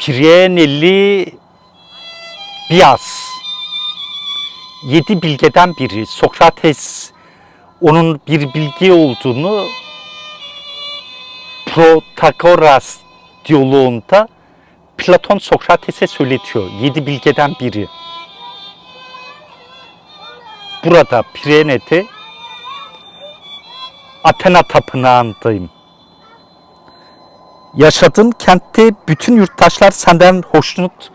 Prienelli Bias. Yedi bilgeden biri. Sokrates onun bir bilgi olduğunu Protagoras diyaloğunda Platon Sokrates'e söyletiyor. Yedi bilgeden biri. Burada Pirene'de Athena tapınağındayım. Yaşadığın kentte bütün yurttaşlar senden hoşnut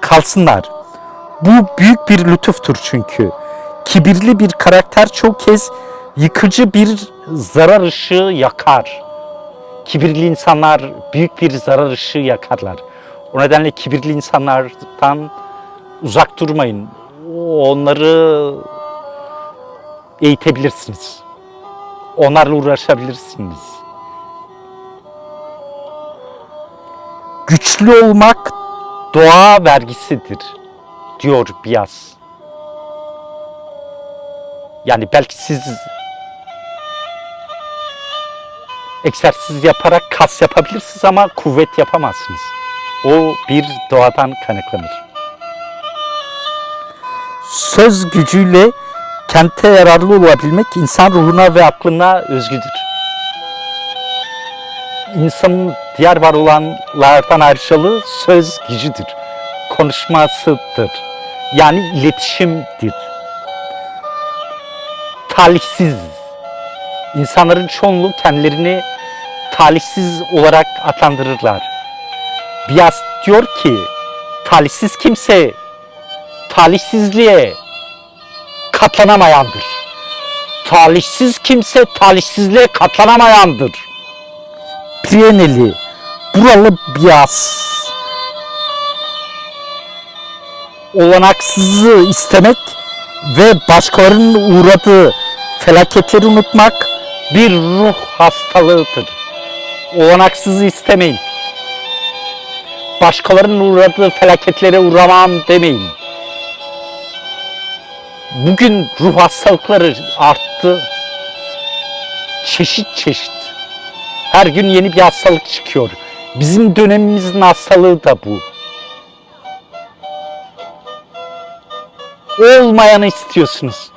kalsınlar. Bu büyük bir lütuftur çünkü. Kibirli bir karakter çok kez yıkıcı bir zarar ışığı yakar. Kibirli insanlar büyük bir zarar ışığı yakarlar. O nedenle kibirli insanlardan uzak durmayın. Onları eğitebilirsiniz. Onlarla uğraşabilirsiniz. Güçlü olmak doğa vergisidir diyor Bias. Yani belki siz egzersiz yaparak kas yapabilirsiniz ama kuvvet yapamazsınız. O bir doğadan kaynaklanır. Söz gücüyle kente yararlı olabilmek insan ruhuna ve aklına özgüdür. İnsanın diğer var olanlardan ayrıcalığı söz gücüdür. Konuşmasıdır. Yani iletişimdir. Talihsiz. İnsanların çoğunluğu kendilerini talihsiz olarak adlandırırlar. Bias diyor ki talihsiz kimse talihsizliğe katlanamayandır. Talihsiz kimse talihsizliğe katlanamayandır. Prieneli, buralı Bias. Olanaksızı istemek ve başkalarının uğradığı felaketleri unutmak bir ruh hastalığıdır. Olanaksızı istemeyin. Başkalarının uğradığı felaketlere uğramam demeyin. Bugün ruh hastalıkları arttı. Çeşit çeşit. Her gün yeni bir hastalık çıkıyor. Bizim dönemimizin hastalığı da bu. Olmayanı istiyorsunuz.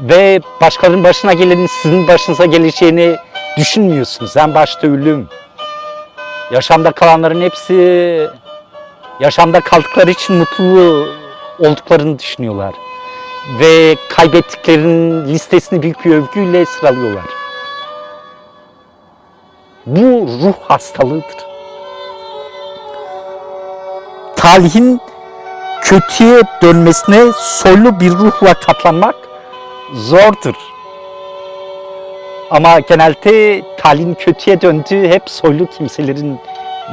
Ve başkalarının başına gelenin sizin başınıza geleceğini düşünmüyorsunuz. En başta ölüm. Yaşamda kalanların hepsi yaşamda kaldıkları için mutlu olduklarını düşünüyorlar. Ve kaybettiklerinin listesini büyük bir övgüyle sıralıyorlar. Bu ruh hastalığıdır. Talihin kötüye dönmesine soylu bir ruhla katlanmak zordur. Ama genelde talihin kötüye döndüğü hep soylu kimselerin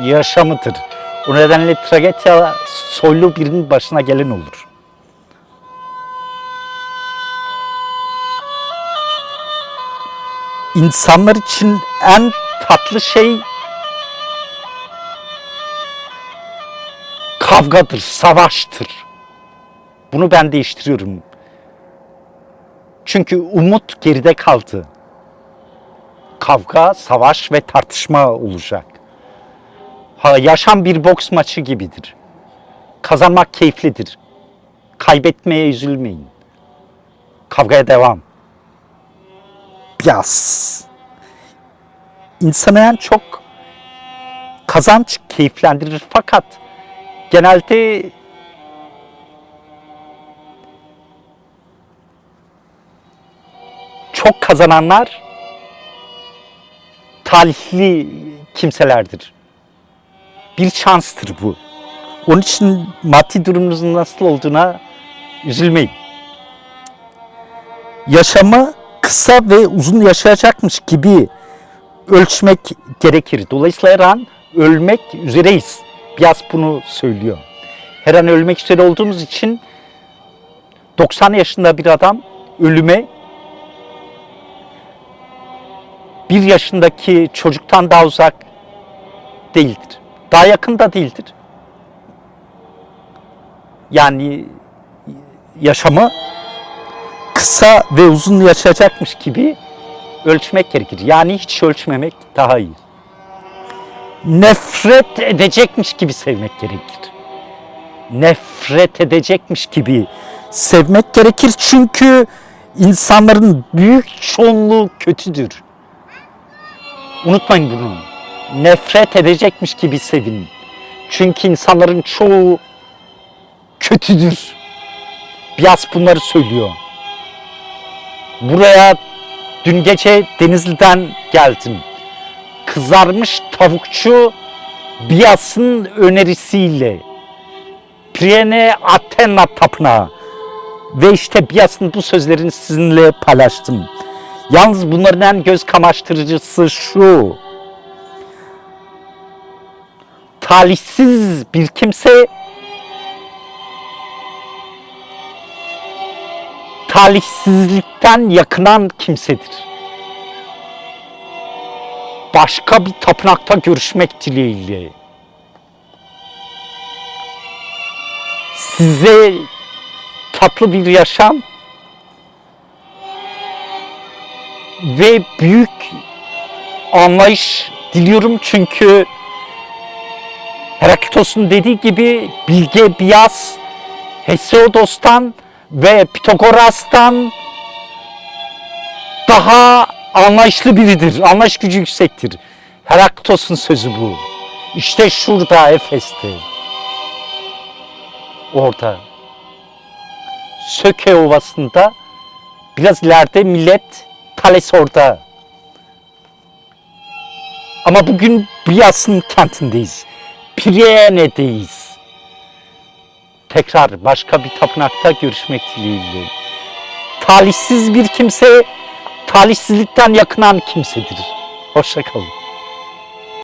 yaşamıdır. O nedenle tragedya soylu birinin başına gelen olur. İnsanlar için en tatlı şey kavgadır, savaştır. Bunu ben değiştiriyorum. Çünkü umut geride kaldı. Kavga, savaş ve tartışma olacak. Ha, yaşam bir boks maçı gibidir. Kazanmak keyiflidir. Kaybetmeye üzülmeyin. Kavgaya devam. Biraz. İnsanı en çok kazanç keyiflendirir fakat genelde çok kazananlar talihli kimselerdir. Bir şanstır bu. Onun için maddi durumunuzun nasıl olduğuna üzülmeyin. Yaşamı kısa ve uzun yaşayacakmış gibi ölçmek gerekir. Dolayısıyla her an ölmek üzereyiz. Biraz bunu söylüyor. Her an ölmek üzere olduğumuz için 90 yaşında bir adam ölüme bir yaşındaki çocuktan daha uzak değildir. Daha yakın da değildir. Yani yaşamı kısa ve uzun yaşayacakmış gibi ölçmek gerekir. Yani hiç ölçmemek daha iyi. nefret edecekmiş gibi sevmek gerekir. Nefret edecekmiş gibi sevmek gerekir çünkü insanların büyük çoğunluğu kötüdür. Unutmayın bunu. Nefret edecekmiş gibi sevin. Çünkü insanların çoğu kötüdür. Bias bunları söylüyor. Buraya dün gece Denizli'den geldim. Kızarmış tavukçu Bias'ın önerisiyle Priene Athena Tapınağı ve işte Bias'ın bu sözlerini sizinle paylaştım. Yalnız bunların en göz kamaştırıcısı şu. Talihsiz bir kimse talihsizlikten yakınan kimsedir. Başka bir tapınakta görüşmek dileğiyle. Size tatlı bir yaşam ve büyük anlayış diliyorum çünkü Heraklitos'un dediği gibi bilge Bias Hesiodos'tan ve Pitagoras'tan daha anlayışlı biridir. Anlayış gücü yüksektir. Heraklitos'un sözü bu. İşte şurada Efes'te. Orada. Söke Ovası'nda biraz ileride millet Thales orada. Ama bugün Bias'ın kentindeyiz. Piriene'deyiz. Tekrar başka bir tapınakta görüşmek dileğiyle. Talihsiz bir kimse, talihsizlikten yakınan kimsedir. Hoşça kalın.